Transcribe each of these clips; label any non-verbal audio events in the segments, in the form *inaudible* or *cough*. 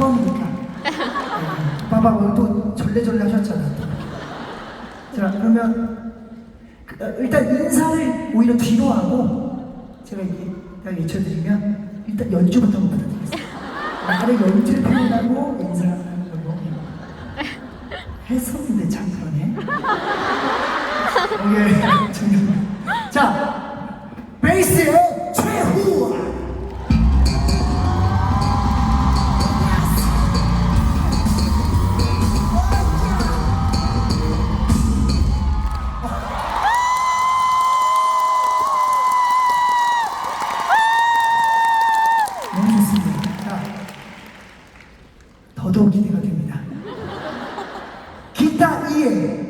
처음이니까. 봐봐, 오늘 또 절레절레 하셨잖아. 자, 그러면 그, 어, 일단 인사를 오히려 뒤로 하고 제가 이렇게 딱 외쳐드리면 일단 연주부터 한번 부탁드리겠습니다. 나를 연주를 표현하고 인사하는 걸로 했었는데 참 그러네. *laughs* 오케이. 자 베이스의 더더욱 기대가 됩니다. 기타 2의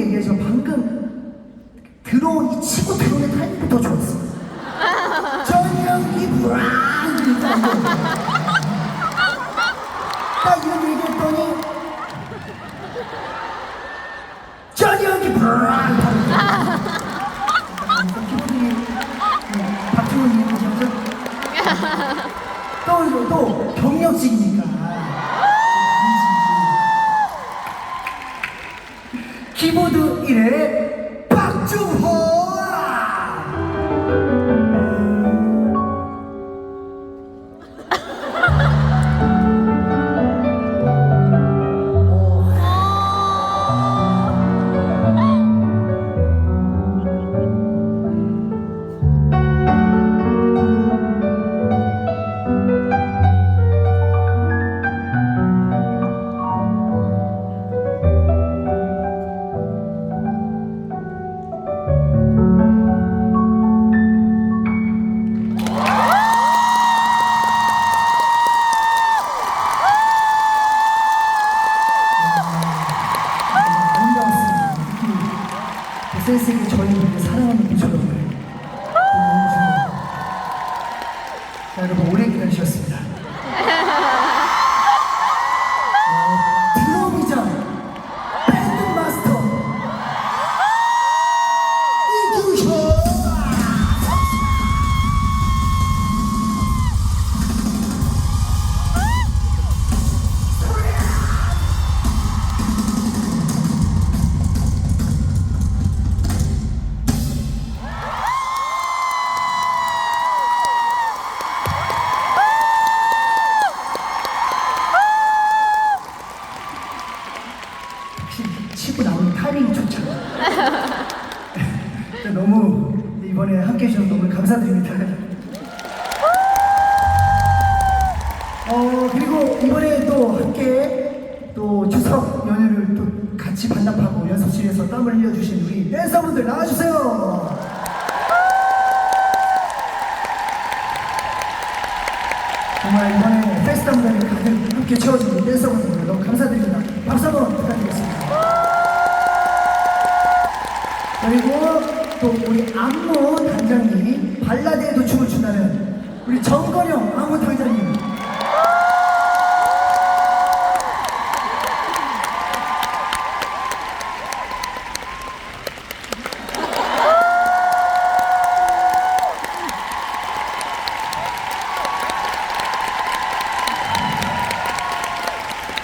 얘기해서 방금 들어온 이 치고 들어오는 타이밍부터 좋았어요. 전영기 브랑 딱 이런 얘기했더니 기분이 박주원 얘기죠. 또또 경력직이니까. 키보드 1의 센스있게 저희 분들 사랑하는 분처럼 너무 좋아요. 자, 여러분 오래 기다리셨습니다. 이번에 함께 해주셔서 너무 감사드립니다. 어 그리고 이번에 또 함께 또 추석 연휴를 또 같이 반납하고 연습실에서 땀을 흘려주신 우리 댄서분들 나와주세요. 정말 이번에 페스타 무대를 가득 함께 우리 댄서분들 너무 감사드립니다. 박수 한번 부탁드리겠습니다. 그리고 또 우리 안무 단장님 발라드에도 춤을 춘다는 우리 정건영 안무 단장님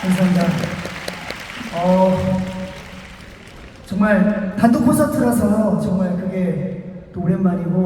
감사합니다. 정말 단독 콘서트라서 정말 그게 또 오랜만이고